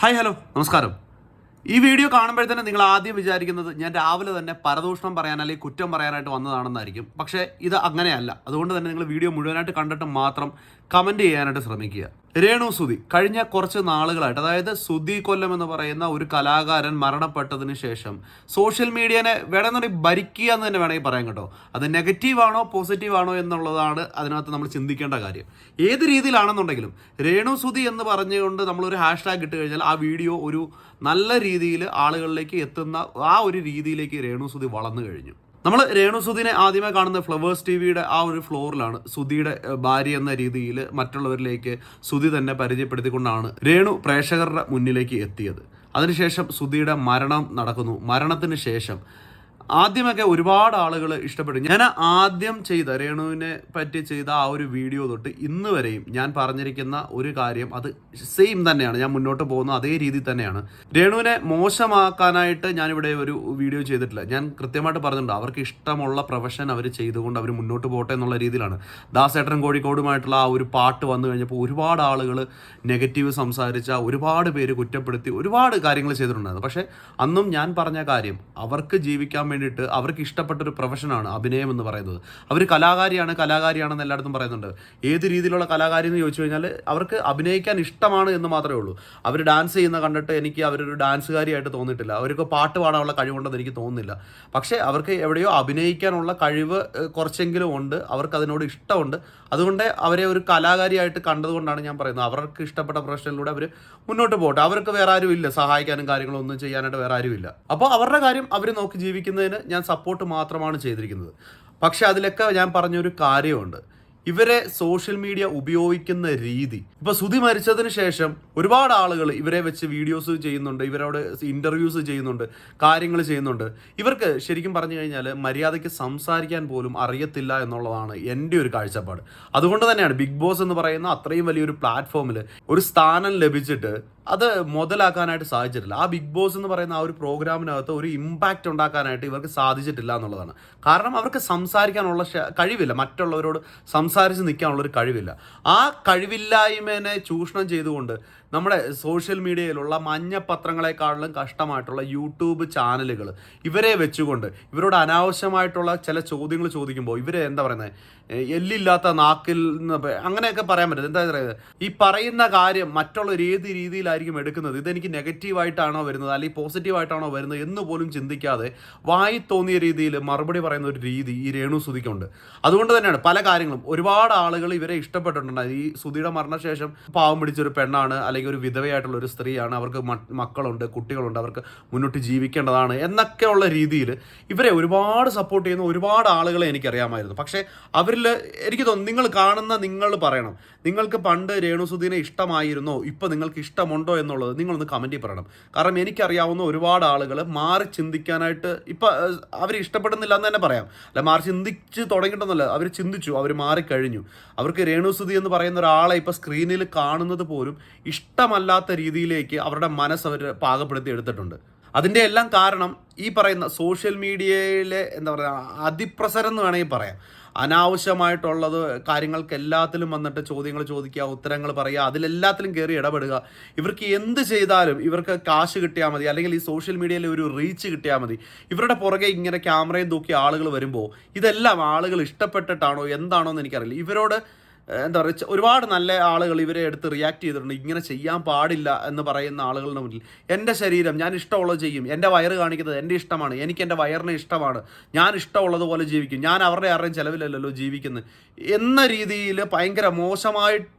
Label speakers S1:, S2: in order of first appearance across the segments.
S1: Hi hello നമസ്കാരം. ഈ video കാണുമ്പോൾ തന്നെ നിങ്ങൾ ആദ്യം വിചാരിക്കുന്നത് ഞാൻ രാവിലെ തന്നെ പരദൂഷണം പറയാൻ അല്ലെങ്കിൽ കുറ്റം പറയാനായിട്ട് വന്നതാണെന്നായിരിക്കും. പക്ഷേ ഇത് അങ്ങനെയല്ല. അതുകൊണ്ട് തന്നെ നിങ്ങൾ വീഡിയോ മുഴുവനായിട്ട് കണ്ടിട്ട് മാത്രം കമന്റ് ചെയ്യാനായിട്ട് ശ്രമിക്കുക. രേണു സുധി കഴിഞ്ഞ കുറച്ച് നാളുകളായിട്ട് അതായത് സുധി കൊല്ലം എന്ന് പറയുന്ന ഒരു കലാകാരൻ മരണപ്പെട്ടതിന് ശേഷം സോഷ്യൽ മീഡിയനെ വേണമെന്നുണ്ടെങ്കിൽ ഭരിക്കുക എന്ന് തന്നെ വേണമെങ്കിൽ പറയാം കേട്ടോ. അത് നെഗറ്റീവ് ആണോ പോസിറ്റീവ് ആണോ എന്നുള്ളതാണ് അതിനകത്ത് നമ്മൾ ചിന്തിക്കേണ്ട കാര്യം. ഏത് രീതിയിലാണെന്നുണ്ടെങ്കിലും രേണു സുധി എന്ന് പറഞ്ഞുകൊണ്ട് നമ്മളൊരു ഹാഷ് ടാഗ് ഇട്ട് കഴിഞ്ഞാൽ ആ വീഡിയോ ഒരു നല്ല രീതിയിൽ ആളുകളിലേക്ക് എത്തുന്ന ആ ഒരു രീതിയിലേക്ക് രേണു സുധി വളർന്നു കഴിഞ്ഞു. നമ്മൾ രേണു സുധിനെ ആദ്യമേ കാണുന്ന ഫ്ലവേഴ്സ് ടി വിയുടെ ആ ഒരു ഫ്ലോറിലാണ് സുധിയുടെ ഭാര്യ എന്ന രീതിയിൽ മറ്റുള്ളവരിലേക്ക് സുധി തന്നെ പരിചയപ്പെടുത്തിക്കൊണ്ടാണ് രേണു പ്രേക്ഷകരുടെ മുന്നിലേക്ക് എത്തിയത്. അതിനുശേഷം സുധിയുടെ മരണം നടക്കുന്നു. മരണത്തിന് ശേഷം ആദ്യമൊക്കെ ഒരുപാട് ആളുകൾ ഇഷ്ടപ്പെട്ടു. ഞാൻ ആദ്യം ചെയ്ത രേണുവിനെ പറ്റി ചെയ്ത ആ ഒരു വീഡിയോ തൊട്ട് ഇന്ന് വരെയും ഞാൻ പറഞ്ഞിരിക്കുന്ന ഒരു കാര്യം അത് സെയിം തന്നെയാണ്. ഞാൻ മുന്നോട്ട് പോകുന്ന അതേ രീതി തന്നെയാണ്. രേണുവിനെ മോശമാക്കാനായിട്ട് ഞാനിവിടെ ഒരു വീഡിയോ ചെയ്തിട്ടില്ല. ഞാൻ കൃത്യമായിട്ട് പറഞ്ഞിട്ടുണ്ട്. അവർക്ക് ഇഷ്ടമുള്ള പ്രൊഫഷൻ അവർ ചെയ്തുകൊണ്ട് അവർ മുന്നോട്ട് പോട്ടെ എന്നുള്ള രീതിയിലാണ്. ദാസേട്ടൻ കോഴിക്കോടുമായിട്ടുള്ള ആ ഒരു പാട്ട് വന്നു കഴിഞ്ഞപ്പോൾ ഒരുപാട് ആളുകൾ നെഗറ്റീവ് സംസാരിച്ച ഒരുപാട് പേര് കുറ്റപ്പെടുത്തി ഒരുപാട് കാര്യങ്ങൾ ചെയ്തിട്ടുണ്ടായിരുന്നു. പക്ഷേ അന്നും ഞാൻ പറഞ്ഞ കാര്യം അവർക്ക് ജീവിക്കാൻ വേണ്ടിയിട്ട് അവർക്ക് ഇഷ്ടപ്പെട്ട ഒരു പ്രൊഫഷനാണ് അഭിനയം എന്ന് പറയുന്നത്. അവർ കലാകാരിയാണ് കലാകാരിയാണെന്ന് എല്ലായിടത്തും പറയുന്നുണ്ട്. ഏത് രീതിയിലുള്ള കലാകാരി എന്ന് ചോദിച്ചു കഴിഞ്ഞാൽ അവർക്ക് അഭിനയിക്കാൻ ഇഷ്ടമാണ് എന്ന് മാത്രമേ ഉള്ളൂ. അവർ ഡാൻസ് ചെയ്യുന്ന കണ്ടിട്ട് എനിക്ക് അവരൊരു ഡാൻസുകാരിയായിട്ട് തോന്നിയിട്ടില്ല. അവർക്ക് പാട്ട് പാടാനുള്ള കഴിവുണ്ടെന്ന് എനിക്ക് തോന്നുന്നില്ല. പക്ഷേ അവർക്ക് എവിടെയോ അഭിനയിക്കാനുള്ള കഴിവ് കുറച്ചെങ്കിലും ഉണ്ട്. അവർക്ക് അതിനോട് ഇഷ്ടമുണ്ട്. അതുകൊണ്ട് അവരെ ഒരു കലാകാരിയായിട്ട് കണ്ടതുകൊണ്ടാണ് ഞാൻ പറയുന്നത്. അവർക്ക് ഇഷ്ടപ്പെട്ട പ്രൊഫഷനിലൂടെ അവർ മുന്നോട്ട് പോകട്ടെ. അവർക്ക് വേറെ ആരും ഇല്ല സഹായിക്കാനും കാര്യങ്ങളൊന്നും ചെയ്യാനായിട്ട് വേറെ ആരും ഇല്ല അപ്പോൾ അവരുടെ കാര്യം അവർ നോക്കി ജീവിക്കുന്നതിന് ഞാൻ സപ്പോർട്ട് മാത്രമാണ് ചെയ്തിരിക്കുന്നത്. പക്ഷെ അതിലൊക്കെ ഞാൻ പറഞ്ഞൊരു കാര്യമുണ്ട്. ഇവരെ സോഷ്യൽ മീഡിയ ഉപയോഗിക്കുന്ന രീതി. ഇപ്പൊ സുധി മരിച്ചതിന് ശേഷം ഒരുപാട് ആളുകൾ ഇവരെ വെച്ച് വീഡിയോസ് ചെയ്യുന്നുണ്ട് ഇവരോട് ഇന്റർവ്യൂസ് ചെയ്യുന്നുണ്ട് കാര്യങ്ങൾ ചെയ്യുന്നുണ്ട്. ഇവർക്ക് ശരിക്കും പറഞ്ഞു കഴിഞ്ഞാൽ മര്യാദയ്ക്ക് സംസാരിക്കാൻ പോലും അറിയത്തില്ല എന്നുള്ളതാണ് എന്റെ ഒരു കാഴ്ചപ്പാട്. അതുകൊണ്ട് തന്നെയാണ് ബിഗ് ബോസ് എന്ന് പറയുന്ന അത്രയും വലിയൊരു പ്ലാറ്റ്ഫോമിൽ ഒരു സ്ഥാനം ലഭിച്ചിട്ട് അത് മുതലാക്കാനായിട്ട് സാധിച്ചിട്ടില്ല. ആ ബിഗ് ബോസ് എന്ന് പറയുന്ന ആ ഒരു പ്രോഗ്രാമിനകത്ത് ഒരു ഇമ്പാക്റ്റ് ഉണ്ടാക്കാനായിട്ട് ഇവർക്ക് സാധിച്ചിട്ടില്ല എന്നുള്ളതാണ്. കാരണം അവർക്ക് സംസാരിക്കാനുള്ള കഴിവില്ല. മറ്റുള്ളവരോട് സംസാരിച്ച് നിൽക്കാനുള്ളൊരു കഴിവില്ല. ആ കഴിവില്ലായ്മേനെ ചൂഷണം ചെയ്തുകൊണ്ട് നമ്മുടെ സോഷ്യൽ മീഡിയയിലുള്ള മഞ്ഞപ്പത്രങ്ങളെക്കാളിലും കഷ്ടമായിട്ടുള്ള യൂട്യൂബ് ചാനലുകൾ ഇവരെ വെച്ചുകൊണ്ട് ഇവരോട് അനാവശ്യമായിട്ടുള്ള ചില ചോദ്യങ്ങൾ ചോദിക്കുമ്പോൾ ഇവരെ എന്താ പറയുന്നത് എല്ലില്ലാത്ത നാക്കിൽ നിന്ന് അങ്ങനെയൊക്കെ പറയാൻ പറ്റും എന്താ പറയുക ഈ പറയുന്ന കാര്യം മറ്റുള്ളവർ ഏത് രീതിയിലായിരിക്കും എടുക്കുന്നത്? ഇതെനിക്ക് നെഗറ്റീവായിട്ടാണോ വരുന്നത്? അല്ലെങ്കിൽ പോസിറ്റീവായിട്ടാണോ വരുന്നത് എന്ന് പോലും ചിന്തിക്കാതെ വായി തോന്നിയ രീതിയിൽ മറുപടി പറയുന്ന ഒരു രീതി ഈ രേണു സുതിക്കുണ്ട് അതുകൊണ്ട് തന്നെയാണ് പല കാര്യങ്ങളും. ഒരുപാട് ആളുകൾ ഇവരെ ഇഷ്ടപ്പെട്ടിട്ടുണ്ട് ഈ സുധിയുടെ മരണശേഷം പാവം പിടിച്ചൊരു പെണ്ണാണ് അല്ലെങ്കിൽ ഒരു വിധവയായിട്ടുള്ള ഒരു സ്ത്രീയാണ്. അവർക്ക് മക്കളുണ്ട് കുട്ടികളുണ്ട്. അവർക്ക് മുന്നോട്ട് ജീവിക്കേണ്ടതാണ് എന്നൊക്കെയുള്ള രീതിയിൽ ഇവരെ ഒരുപാട് സപ്പോർട്ട് ചെയ്യുന്ന ഒരുപാട് ആളുകളെ എനിക്കറിയാമായിരുന്നു. പക്ഷേ അവരിൽ എനിക്ക് തോന്നുന്നു നിങ്ങൾ കാണുന്ന നിങ്ങൾ പറയണം. നിങ്ങൾക്ക് പണ്ട് രേണുസുദ്ദീനെ ഇഷ്ടമായിരുന്നോ? ഇപ്പം നിങ്ങൾക്ക് ഇഷ്ടമുണ്ടോ എന്നുള്ളത് നിങ്ങളൊന്ന് കമന്റിൽ പറയണം. കാരണം എനിക്കറിയാവുന്ന ഒരുപാട് ആളുകൾ മാറി ചിന്തിക്കാനായിട്ട് ഇപ്പം അവർ ഇഷ്ടപ്പെടുന്നില്ല എന്ന് തന്നെ പറയാം. അല്ല മാറി ചിന്തിച്ച് തുടങ്ങിയിട്ടൊന്നുമല്ല. അവർ ചിന്തിച്ചു അവർ മാറിക്കഴിഞ്ഞു അവർക്ക് രേണുസുദ്ധി എന്ന് പറയുന്ന ഒരാളെ ഇപ്പം സ്ക്രീനിൽ കാണുന്നത് പോലും ഇഷ്ടമല്ലാത്ത രീതിയിലേക്ക് അവരുടെ മനസ്സ് അവർ പാകപ്പെടുത്തി എടുത്തിട്ടുണ്ട്. അതിന്റെ എല്ലാം കാരണം ഈ പറയുന്ന സോഷ്യൽ മീഡിയയിലെ എന്താ പറയുക അതിപ്രസരം എന്ന് വേണമെങ്കിൽ പറയാം. അനാവശ്യമായിട്ടുള്ളത് കാര്യങ്ങൾക്ക് എല്ലാത്തിലും വന്നിട്ട് ചോദ്യങ്ങൾ ചോദിക്കുക ഉത്തരങ്ങൾ പറയുക അതിലെല്ലാത്തിലും കയറി ഇടപെടുക. ഇവർക്ക് എന്ത് ചെയ്താലും ഇവർക്ക് കാശ് കിട്ടിയാൽ മതി അല്ലെങ്കിൽ ഈ സോഷ്യൽ മീഡിയയിൽ ഒരു റീച്ച് കിട്ടിയാൽ മതി. ഇവരുടെ പുറകെ ഇങ്ങനെ ക്യാമറയും തൂക്കി ആളുകൾ വരുമ്പോൾ ഇതെല്ലാം ആളുകൾ ഇഷ്ടപ്പെട്ടിട്ടാണോ എന്താണോ എന്ന് എനിക്കറിയില്ല. ഇവരോട് എന്താ പറയുക ഒരുപാട് നല്ല ആളുകൾ ഇവരെ എടുത്ത് റിയാക്ട് ചെയ്തിട്ടുണ്ട്. ഇങ്ങനെ ചെയ്യാൻ പാടില്ല എന്ന് പറയുന്ന ആളുകളുടെ മുന്നിൽ. എന്റെ ശരീരം ഞാൻ ഇഷ്ടമുള്ളത് ചെയ്യും. എന്റെ വയറ് കാണിക്കുന്നത് എന്റെ ഇഷ്ടമാണ്. എനിക്ക് എന്റെ വയറിനെ ഇഷ്ടമാണ്. ഞാൻ ഇഷ്ടമുള്ളതുപോലെ ജീവിക്കും. ഞാൻ അവരുടെ ആരുടെയും ചിലവിലല്ലല്ലോ ജീവിക്കുന്നത്. എന്ന രീതിയിൽ ഭയങ്കര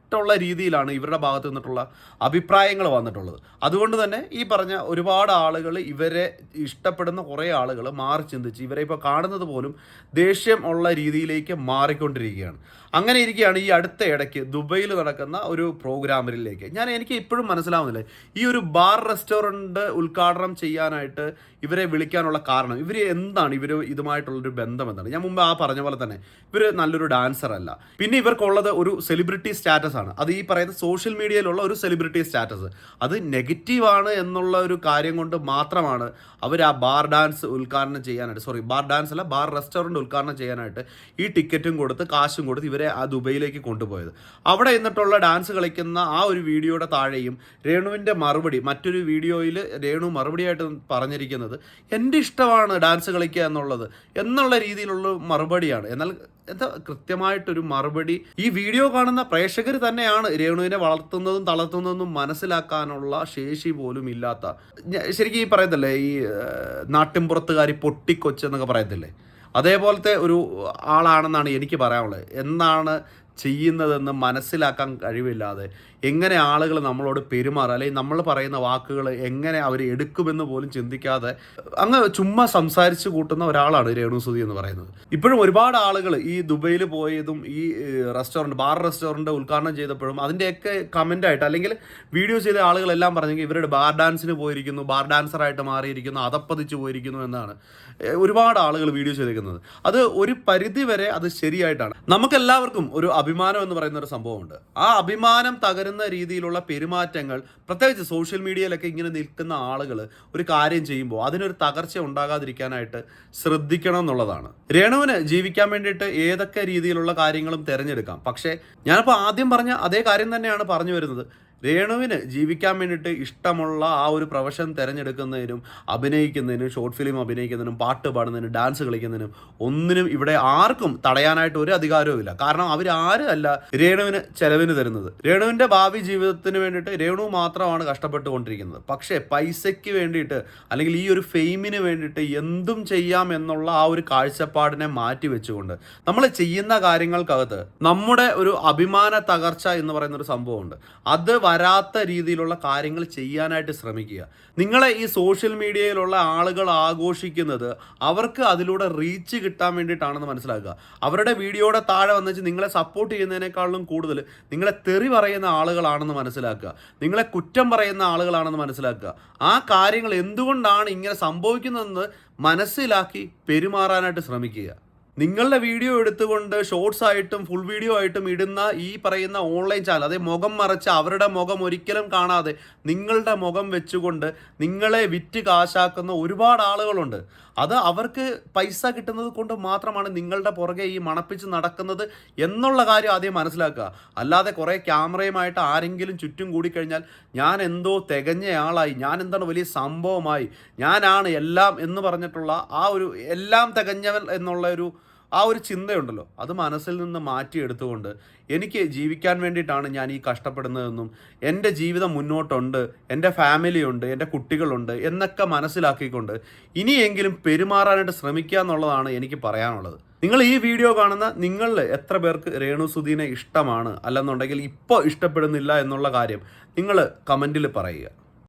S1: മോശമായിട്ടുള്ള രീതിയിലാണ് ഇവരുടെ ഭാഗത്ത് നിന്നിട്ടുള്ള അഭിപ്രായങ്ങൾ വന്നിട്ടുള്ളത്. അതുകൊണ്ട് തന്നെ ഈ പറഞ്ഞ ഒരുപാട് ആളുകൾ ഇവരെ ഇഷ്ടപ്പെടുന്ന കുറേ ആളുകൾ മാറി ചിന്തിച്ച് ഇവരെ ഇപ്പോൾ കാണുന്നത് പോലും ദേഷ്യം ഉള്ള രീതിയിലേക്ക് മാറിക്കൊണ്ടിരിക്കുകയാണ്. അങ്ങനെ ഇരിക്കുകയാണ് ഈ അടുത്ത ഇടയ്ക്ക് ദുബൈയിൽ നടക്കുന്ന ഒരു പ്രോഗ്രാമിലേക്ക്. ഞാൻ എനിക്ക് ഇപ്പോഴും മനസ്സിലാവുന്നില്ല. ഈ ഒരു ബാർ റെസ്റ്റോറന്റ് ഉദ്ഘാടനം ചെയ്യാനായിട്ട് ഇവരെ വിളിക്കാനുള്ള കാരണം ഇവർ എന്താണ്? ഇവർ ഇതുമായിട്ടുള്ളൊരു ബന്ധം എന്താണ്? ഞാൻ മുമ്പ് ആ പറഞ്ഞ പോലെ തന്നെ ഇവർ നല്ലൊരു ഡാൻസർ അല്ല പിന്നെ ഇവർക്കുള്ളത് ഒരു സെലിബ്രിറ്റി സ്റ്റാറ്റസ് ആണ്. അത് ഈ പറയുന്ന സോഷ്യൽ മീഡിയയിലുള്ള ഒരു സെലിബ്രിറ്റി സ്റ്റാറ്റസ് അത് നെഗറ്റീവാണ് എന്നുള്ള ഒരു കാര്യം കൊണ്ട് മാത്രമാണ് അവർ ആ ബാർ ഡാൻസ് ഉദ്ഘാടനം ചെയ്യാനായിട്ട് സോറി ബാർ ഡാൻസ് അല്ല ബാർ റെസ്റ്റോറന്റ് ഉദ്ഘാടനം ചെയ്യാനായിട്ട് ഈ ടിക്കറ്റും കൊടുത്ത് കാശും കൊടുത്ത് ഇവരെ ആ ദുബൈയിലേക്ക് കൊണ്ടുപോയത്. അവിടെ എന്നിട്ടുള്ള ഡാൻസ് കളിക്കുന്ന ആ ഒരു വീഡിയോയുടെ താഴെയും രേണുവിന്റെ മറുപടി മറ്റൊരു വീഡിയോയിൽ രേണു മറുപടിയായിട്ട് പറഞ്ഞിരിക്കുന്നത് എന്റെ ഇഷ്ടമാണ് ഡാൻസ് കളിക്കുക എന്നുള്ളത് എന്നുള്ള രീതിയിലുള്ള മറുപടിയാണ്. എന്നാൽ എന്താ കൃത്യമായിട്ടൊരു മറുപടി? ഈ വീഡിയോ കാണുന്ന പ്രേക്ഷകർ തന്നെയാണ് രേണുവിനെ വളർത്തുന്നതും തളർത്തുന്നതും മനസ്സിലാക്കാനുള്ള ശേഷി പോലും ഇല്ലാത്ത. ശരിക്കും ഈ പറയത്തില്ലേ? ഈ നാട്ടിൻപുറത്തുകാരി പൊട്ടിക്കൊച്ചെന്നൊക്കെ പറയത്തില്ലേ? അതേപോലത്തെ ഒരു ആളാണെന്നാണ് എനിക്ക് പറയാനുള്ളത്. എന്താണ് ചെയ്യുന്നതെന്ന് മനസ്സിലാക്കാൻ കഴിവില്ലാതെ എങ്ങനെ ആളുകൾ നമ്മളോട് പെരുമാറുക അല്ലെങ്കിൽ നമ്മൾ പറയുന്ന വാക്കുകൾ എങ്ങനെ അവർ എടുക്കുമെന്ന് പോലും ചിന്തിക്കാതെ അങ്ങ് ചുമ്മാ സംസാരിച്ച് കൂട്ടുന്ന ഒരാളാണ് രേണുസുതി എന്ന് പറയുന്നത്. ഇപ്പോഴും ഒരുപാട് ആളുകൾ ഈ ദുബൈയിൽ പോയതും ഈ റെസ്റ്റോറന്റ് ബാർ റെസ്റ്റോറന്റ് ഉദ്ഘാടനം ചെയ്തപ്പോഴും അതിന്റെയൊക്കെ കമന്റായിട്ട് അല്ലെങ്കിൽ വീഡിയോ ചെയ്ത ആളുകളെല്ലാം പറഞ്ഞെങ്കിൽ ഇവരുടെ ബാർ ഡാൻസിന് പോയിരിക്കുന്നു ബാർ ഡാൻസറായിട്ട് മാറിയിരിക്കുന്നു അതപ്പതിച്ച് പോയിരിക്കുന്നു എന്നാണ്. ഒരുപാട് ആളുകൾ വീഡിയോ ചെയ്തിരിക്കുന്നത് അത് ഒരു പരിധി വരെ അത് ശരിയായിട്ടാണ്. നമുക്കെല്ലാവർക്കും ഒരു അഭിമാനം എന്ന് പറയുന്ന ഒരു സംഭവമുണ്ട്. ആ അഭിമാനം തകരുന്ന രീതിയിലുള്ള പെരുമാറ്റങ്ങൾ പ്രത്യേകിച്ച് സോഷ്യൽ മീഡിയയിലൊക്കെ ഇങ്ങനെ നിൽക്കുന്ന ആളുകൾ ഒരു കാര്യം ചെയ്യുമ്പോൾ അതിനൊരു തകർച്ച ഉണ്ടാകാതിരിക്കാനായിട്ട് ശ്രദ്ധിക്കണം എന്നുള്ളതാണ്. രേണുവിന് ജീവിക്കാൻ വേണ്ടിയിട്ട് ഏതൊക്കെ രീതിയിലുള്ള കാര്യങ്ങളും തിരഞ്ഞെടുക്കാം. പക്ഷേ ഞാനിപ്പോൾ ആദ്യം പറഞ്ഞ അതേ കാര്യം തന്നെയാണ് പറഞ്ഞു വരുന്നത്. രേണുവിന് ജീവിക്കാൻ വേണ്ടിയിട്ട് ഇഷ്ടമുള്ള ആ ഒരു പ്രൊഫഷൻ തിരഞ്ഞെടുക്കുന്നതിനും അഭിനയിക്കുന്നതിനും ഷോർട്ട് ഫിലിം അഭിനയിക്കുന്നതിനും പാട്ട് പാടുന്നതിനും ഡാൻസ് കളിക്കുന്നതിനും ഒന്നിനും ഇവിടെ ആർക്കും തടയാനായിട്ട് ഒരു അധികാരവും ഇല്ല. കാരണം അവർ ആരും അല്ല രേണുവിന് ചെലവിന് തരുന്നത്. രേണുവിന്റെ ഭാവി ജീവിതത്തിന് വേണ്ടിയിട്ട് രേണു മാത്രമാണ് കഷ്ടപ്പെട്ടുകൊണ്ടിരിക്കുന്നത്. പക്ഷേ പൈസയ്ക്ക് വേണ്ടിയിട്ട് അല്ലെങ്കിൽ ഈ ഒരു ഫെയിമിന് വേണ്ടിയിട്ട് എന്തും ചെയ്യാം എന്നുള്ള ആ ഒരു കാഴ്ചപ്പാടിനെ മാറ്റി വെച്ചുകൊണ്ട് നമ്മൾ ചെയ്യുന്ന കാര്യങ്ങൾക്കകത്ത് നമ്മുടെ ഒരു അഭിമാന തകർച്ച എന്ന് പറയുന്ന ഒരു സംഭവമുണ്ട്. അത് വരാത്ത രീതിയിലുള്ള കാര്യങ്ങൾ ചെയ്യാനായിട്ട് ശ്രമിക്കുക. നിങ്ങളെ ഈ സോഷ്യൽ മീഡിയയിലുള്ള ആളുകൾ ആഘോഷിക്കുന്നത് അവർക്ക് അതിലൂടെ റീച്ച് കിട്ടാൻ വേണ്ടിയിട്ടാണെന്ന് മനസ്സിലാക്കുക. അവരുടെ വീഡിയോയുടെ താഴെ വന്നിച്ച് നിങ്ങളെ സപ്പോർട്ട് ചെയ്യുന്നതിനേക്കാളും കൂടുതൽ നിങ്ങളെ തെറി പറയുന്ന ആളുകളാണെന്ന് മനസ്സിലാക്കുക. നിങ്ങളെ കുറ്റം പറയുന്ന ആളുകളാണെന്ന് മനസ്സിലാക്കുക. ആ കാര്യങ്ങൾ എന്തുകൊണ്ടാണ് ഇങ്ങനെ സംഭവിക്കുന്നതെന്ന് മനസ്സിലാക്കി പെരുമാറാനായിട്ട് ശ്രമിക്കുക. നിങ്ങളുടെ വീഡിയോ എടുത്തുകൊണ്ട് ഷോർട്സ് ആയിട്ടും ഫുൾ വീഡിയോ ആയിട്ടും ഇടുന്ന ഈ പറയുന്ന ഓൺലൈൻ ചാനൽ അതായത് മുഖം മറച്ച് അവരുടെ മുഖം ഒരിക്കലും കാണാതെ നിങ്ങളുടെ മുഖം വെച്ചുകൊണ്ട് നിങ്ങളെ വിറ്റ് കാശാക്കുന്ന ഒരുപാട് ആളുകളുണ്ട്. അത് അവർക്ക് പൈസ കിട്ടുന്നത് കൊണ്ട് മാത്രമാണ് നിങ്ങളുടെ പുറകെ ഈ മണപ്പിച്ച് നടക്കുന്നത് എന്നുള്ള കാര്യം ആദ്യം മനസ്സിലാക്കുക. അല്ലാതെ കുറേ ക്യാമറയുമായിട്ട് ആരെങ്കിലും ചുറ്റും കൂടിക്കഴിഞ്ഞാൽ ഞാൻ എന്തോ തികഞ്ഞയാളായി ഞാൻ എന്താണ് വലിയ സംഭവമായി ഞാനാണ് എല്ലാം എന്ന് പറഞ്ഞിട്ടുള്ള ആ ഒരു എല്ലാം തികഞ്ഞവൻ എന്നുള്ള ഒരു ആ ഒരു ചിന്തയുണ്ടല്ലോ. അത് മനസ്സിൽ നിന്ന് മാറ്റിയെടുത്തുകൊണ്ട് എനിക്ക് ജീവിക്കാൻ വേണ്ടിയിട്ടാണ് ഞാൻ ഈ കഷ്ടപ്പെടുന്നതെന്നും എന്റെ ജീവിതം മുന്നോട്ടുണ്ട് എന്റെ ഫാമിലിയുണ്ട് എന്റെ കുട്ടികളുണ്ട് എന്നൊക്കെ മനസ്സിലാക്കിക്കൊണ്ട് ഇനിയെങ്കിലും പെരുമാറാനായിട്ട് ശ്രമിക്കുക എന്നുള്ളതാണ് എനിക്ക് പറയാനുള്ളത്. നിങ്ങൾ ഈ വീഡിയോ കാണുന്ന നിങ്ങളിൽ എത്ര പേർക്ക് രേണു സുധീനെ ഇഷ്ടമാണ്? അല്ലെന്നുണ്ടെങ്കിൽ ഇപ്പോൾ ഇഷ്ടപ്പെടുന്നില്ല എന്നുള്ള കാര്യം നിങ്ങൾ കമന്റിൽ പറയുക.